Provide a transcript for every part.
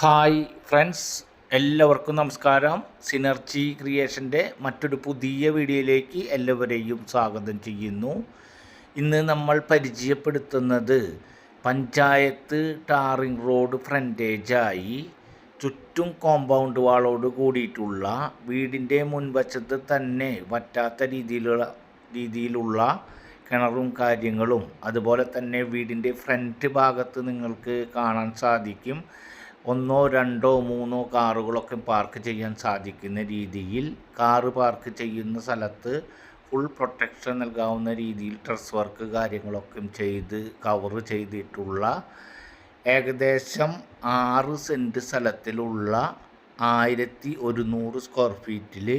Hi friends എല്ലാവർക്കും നമസ്കാരം. Synergy ക്രിയേഷന്റെ മറ്റൊരു പുതിയ വീഡിയോയിലേക്ക് എല്ലാവരെയും സ്വാഗതം ചെയ്യുന്നു. ഇന്ന് നമ്മൾ പരിചയപ്പെടുത്തുന്നത് പഞ്ചായത്ത് ടാറിംഗ് റോഡ് ഫ്രണ്ടേജായി ചുറ്റും കോമ്പൗണ്ട് വാളോട് കൂടിയിട്ടുള്ള വീടിന്റെ മുൻവശത്ത് തന്നെ വറ്റാത്ത രീതിയിലുള്ള രീതിയിലുള്ള കിണറും കാര്യങ്ങളും അതുപോലെ തന്നെ വീടിന്റെ ഫ്രണ്ട് ഭാഗത്ത് നിങ്ങൾക്ക് കാണാൻ സാധിക്കും. ഒന്നോ രണ്ടോ മൂന്നോ കാറുകളൊക്കെ പാർക്ക് ചെയ്യാൻ സാധിക്കുന്ന രീതിയിൽ കാറ് പാർക്ക് ചെയ്യുന്ന സ്ഥലത്ത് ഫുൾ പ്രൊട്ടക്ഷൻ നൽകാവുന്ന രീതിയിൽ ഡ്രസ് വർക്ക് കാര്യങ്ങളൊക്കെ ചെയ്ത് കവർ ചെയ്തിട്ടുള്ള ഏകദേശം ആറ് സെന്റ് സ്ഥലത്തിലുള്ള ആയിരത്തി ഒരുന്നൂറ് സ്ക്വയർ ഫീറ്റിൽ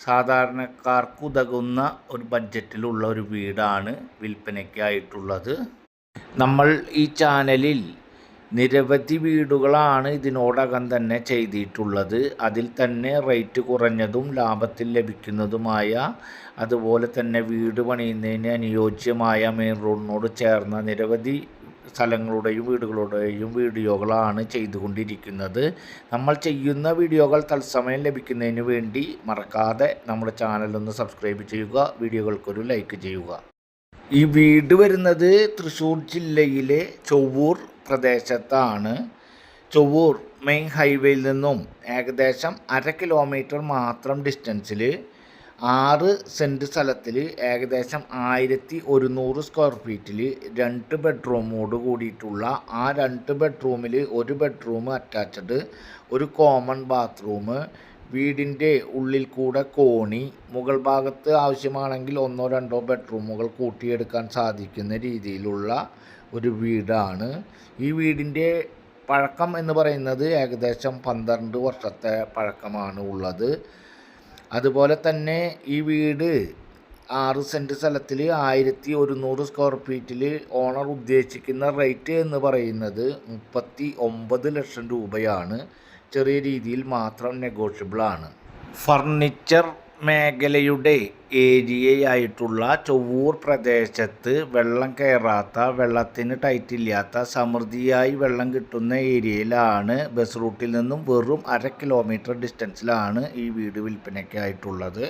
സാധാരണക്കാർക്ക് ഉതകുന്ന ഒരു ബഡ്ജറ്റിലുള്ള ഒരു വീടാണ് വിൽപ്പനയ്ക്കായിട്ടുള്ളത്. നമ്മൾ ഈ ചാനലിൽ നിരവധി വീടുകളാണ് ഇതിനോടകം തന്നെ ചെയ്തിട്ടുള്ളത്. അതിൽ തന്നെ റേറ്റ് കുറഞ്ഞതും ലാഭത്തിൽ ലഭിക്കുന്നതുമായ അതുപോലെ തന്നെ വീട് പണിയുന്നതിന് അനുയോജ്യമായ മെയിൻ റോഡിനോട് ചേർന്ന നിരവധി സ്ഥലങ്ങളുടെയും വീടുകളുടെയും വീഡിയോകളാണ് ചെയ്തുകൊണ്ടിരിക്കുന്നത്. നമ്മൾ ചെയ്യുന്ന വീഡിയോകൾ തത്സമയം ലഭിക്കുന്നതിന് വേണ്ടി മറക്കാതെ നമ്മുടെ ചാനലൊന്ന് സബ്സ്ക്രൈബ് ചെയ്യുക വീഡിയോകൾക്കൊരു ലൈക്ക് ചെയ്യുക. ഈ വീട് വരുന്നത് തൃശ്ശൂർ ജില്ലയിലെ ചൊവ്വൂർ പ്രദേശത്താണ് ചൊവ്വൂർ മെയിൻ ഹൈവേയിൽ നിന്നും ഏകദേശം അര കിലോമീറ്റർ മാത്രം ഡിസ്റ്റൻസിൽ ആറ് സെന്റ് സ്ഥലത്തിൽ ഏകദേശം ആയിരത്തി ഒരുന്നൂറ് സ്ക്വയർ ഫീറ്റിൽ രണ്ട് ബെഡ്റൂമോട് കൂടിയിട്ടുള്ള ആ രണ്ട് ബെഡ്റൂമിൽ ഒരു ബെഡ്റൂം അറ്റാച്ച്ഡ് ഒരു കോമൺ ബാത്റൂം വീടിന്റെ ഉള്ളിൽ കൂടെ കോണി മുകൾ ഭാഗത്ത് ആവശ്യമാണെങ്കിൽ ഒന്നോ രണ്ടോ ബെഡ്റൂമുകൾ കൂട്ടിയെടുക്കാൻ സാധിക്കുന്ന രീതിയിലുള്ള ഒരു വീടാണ്. ഈ വീടിന്റെ പഴക്കം എന്ന് പറയുന്നത് ഏകദേശം പന്ത്രണ്ട് വർഷത്തെ പഴക്കമാണ് ഉള്ളത്. അതുപോലെ തന്നെ ഈ വീട് ആറ് സെന്റ് സ്ഥലത്തിൽ ആയിരത്തി ഒരുന്നൂറ് സ്ക്വയർ ഫീറ്റിൽ ഓണർ ഉദ്ദേശിക്കുന്ന റേറ്റ് എന്ന് പറയുന്നത് മുപ്പത്തി ഒമ്പത് ലക്ഷം രൂപയാണ്. ചെറിയ രീതിയിൽ മാത്രം നെഗോഷ്യബിളാണ്. ഫർണിച്ചർ മേഖലയുടെ ഏരിയയായിട്ടുള്ള ചൊവ്വൂർ പ്രദേശത്ത് വെള്ളം കയറാത്ത വെള്ളത്തിന് ടൈറ്റില്ലാത്ത സമൃദ്ധിയായി വെള്ളം കിട്ടുന്ന ഏരിയയിലാണ് ബസ് റൂട്ടിൽ നിന്നും വെറും അര കിലോമീറ്റർ ഡിസ്റ്റൻസിലാണ് ഈ വീട് വിൽപ്പനയ്ക്കായിട്ടുള്ളത്.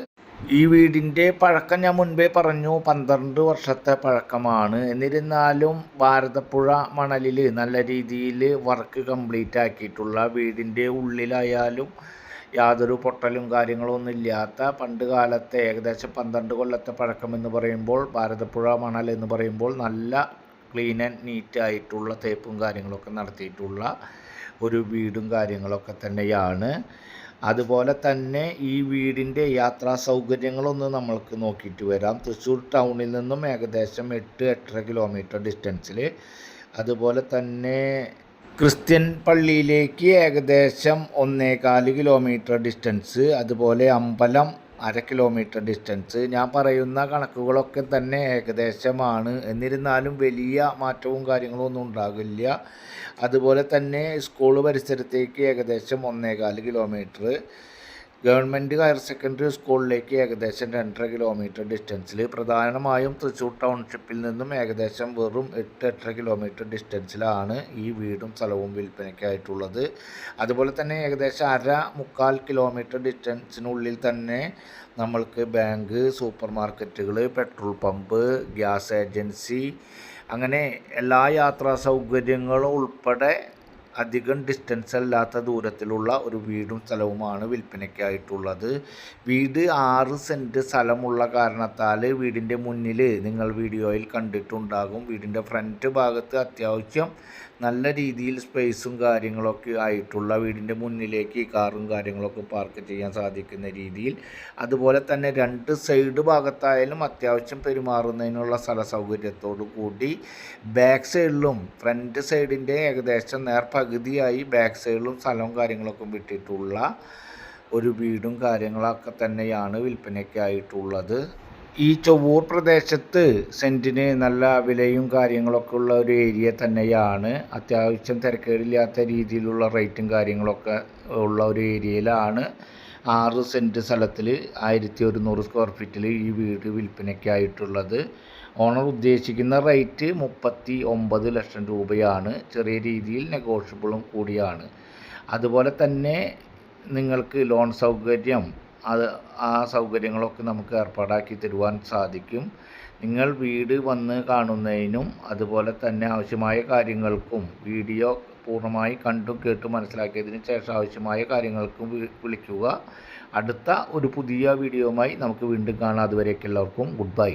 ഈ വീടിന്റെ പഴക്കം ഞാൻ മുൻപേ പറഞ്ഞു പന്ത്രണ്ട് വർഷത്തെ പഴക്കമാണ്. എന്നിരുന്നാലും ഭാരതപ്പുഴ മണലിൽ നല്ല രീതിയിൽ വർക്ക് കംപ്ലീറ്റ് ആക്കിയിട്ടുള്ള വീടിന്റെ ഉള്ളിലായാലും യാതൊരു പൊട്ടലും കാര്യങ്ങളൊന്നും ഇല്ലാത്ത പണ്ട് കാലത്തെ ഏകദേശം പന്ത്രണ്ട് കൊല്ലത്തെ പഴക്കം എന്ന് പറയുമ്പോൾ ഭാരതപ്പുഴ മണൽ എന്ന് പറയുമ്പോൾ നല്ല ക്ലീൻ ആൻഡ് നീറ്റ് ആയിട്ടുള്ള തേപ്പും കാര്യങ്ങളൊക്കെ നടത്തിയിട്ടുള്ള ഒരു വീടും കാര്യങ്ങളൊക്കെ തന്നെയാണ്. അതുപോലെ തന്നെ ഈ വീടിന്റെ യാത്രാ സൗകര്യങ്ങളൊന്ന് നമ്മൾക്ക് നോക്കിയിട്ട് വരാം. തൃശ്ശൂർ ടൗണിൽ നിന്നും ഏകദേശം എട്ട് എട്ടര കിലോമീറ്റർ ഡിസ്റ്റൻസിൽ അതുപോലെ തന്നെ ക്രിസ്ത്യൻ പള്ളിയിലേക്ക് ഏകദേശം ഒന്നേകാൽ കിലോമീറ്റർ ഡിസ്റ്റൻസ് അതുപോലെ അമ്പലം അര കിലോമീറ്റർ ഡിസ്റ്റൻസ് ഞാൻ പറയുന്ന കണക്കുകളൊക്കെ തന്നെ ഏകദേശമാണ്. എന്നിരുന്നാലും വലിയ മാറ്റവും കാര്യങ്ങളും ഒന്നും ഉണ്ടാകില്ല. അതുപോലെ തന്നെ സ്കൂൾ പരിസരത്തേക്ക് ഏകദേശം ഒന്നേകാൽ കിലോമീറ്റർ ഗവൺമെന്റ് ഹയർ സെക്കൻഡറി സ്കൂളിലേക്ക് ഏകദേശം രണ്ടര കിലോമീറ്റർ ഡിസ്റ്റൻസിൽ പ്രധാനമായും തൃശ്ശൂർ ടൗൺഷിപ്പിൽ നിന്നും ഏകദേശം വെറും എട്ട് എട്ടര കിലോമീറ്റർ ഡിസ്റ്റൻസിലാണ് ഈ വീടും സ്ഥലവും വിൽപ്പനയ്ക്കായിട്ടുള്ളത്. അതുപോലെ തന്നെ ഏകദേശം അര മുക്കാൽ കിലോമീറ്റർ ഡിസ്റ്റൻസിനുള്ളിൽ തന്നെ നമ്മൾക്ക് ബാങ്ക് സൂപ്പർ മാർക്കറ്റുകൾ പെട്രോൾ പമ്പ് ഗ്യാസ് ഏജൻസി അങ്ങനെ എല്ലാ യാത്രാ സൗകര്യങ്ങളും ഉൾപ്പെടെ അധികം ഡിസ്റ്റൻസ് അല്ലാത്ത ദൂരത്തിലുള്ള ഒരു വീടും സ്ഥലവുമാണ് വിൽപ്പനയ്ക്കായിട്ടുള്ളത്. വീട് ആറ് സെന്റ് സ്ഥലമുള്ള കാരണത്താൽ വീടിന്റെ മുന്നിൽ നിങ്ങൾ വീഡിയോയിൽ കണ്ടിട്ടുണ്ടാകും. വീടിന്റെ ഫ്രണ്ട് ഭാഗത്ത് അത്യാവശ്യം നല്ല രീതിയിൽ സ്പേസും കാര്യങ്ങളൊക്കെ ആയിട്ടുള്ള വീടിന്റെ മുന്നിലേക്ക് കാറും കാര്യങ്ങളൊക്കെ പാർക്ക് ചെയ്യാൻ സാധിക്കുന്ന രീതിയിൽ. അതുപോലെ തന്നെ രണ്ട് സൈഡ് ഭാഗത്തായാലും അത്യാവശ്യം പെരുമാറുന്നതിനുള്ള സ്ഥല സൗകര്യത്തോടു കൂടി ബാക്ക് സൈഡിലും ഫ്രണ്ട് സൈഡിന്റെ ഏകദേശം നേർ പകുതിയായി ബാക്ക് സൈഡിലും സ്ഥലവും കാര്യങ്ങളൊക്കെ വിട്ടിട്ടുള്ള ഒരു വീടും കാര്യങ്ങളൊക്കെ തന്നെയാണ് വിൽപ്പനയ്ക്കായിട്ടുള്ളത് ഈ ചൊവ്വൂർ പ്രദേശത്ത് സെന്റിന് നല്ല വിലയും കാര്യങ്ങളൊക്കെ ഉള്ള ഒരു ഏരിയ തന്നെയാണ്. അത്യാവശ്യം തിരക്കേടില്ലാത്ത രീതിയിലുള്ള റേറ്റും കാര്യങ്ങളൊക്കെ ഉള്ള ഒരു ഏരിയയിലാണ് ആറ് സെന്റ് സ്ഥലത്തിൽ ആയിരത്തി ഒരുന്നൂറ് സ്ക്വയർ ഫീറ്റിൽ ഈ വീട് വിൽപ്പനയ്ക്കായിട്ടുള്ളത്. ഓണർ ഉദ്ദേശിക്കുന്ന റേറ്റ് മുപ്പത്തി ഒമ്പത് ലക്ഷം രൂപയാണ്. ചെറിയ രീതിയിൽ നെഗോഷ്യബിളും കൂടിയാണ്. അതുപോലെ തന്നെ നിങ്ങൾക്ക് ലോൺ സൗകര്യം അത് ആ സൗകര്യങ്ങളൊക്കെ നമുക്ക് ഏർപ്പാടാക്കി തരുവാൻ സാധിക്കും. നിങ്ങൾ വീട് വന്ന് കാണുന്നതിനും അതുപോലെ തന്നെ ആവശ്യമായ കാര്യങ്ങൾക്കും വീഡിയോ പൂർണമായി കണ്ടും കേട്ടും മനസ്സിലാക്കിയതിന് ശേഷം ആവശ്യമായ കാര്യങ്ങൾക്കും വിളിക്കുക. അടുത്ത ഒരു പുതിയ വീഡിയോയുമായി നമുക്ക് വീണ്ടും കാണാം. അതുവരേക്കും എല്ലാവർക്കും ഗുഡ് ബൈ.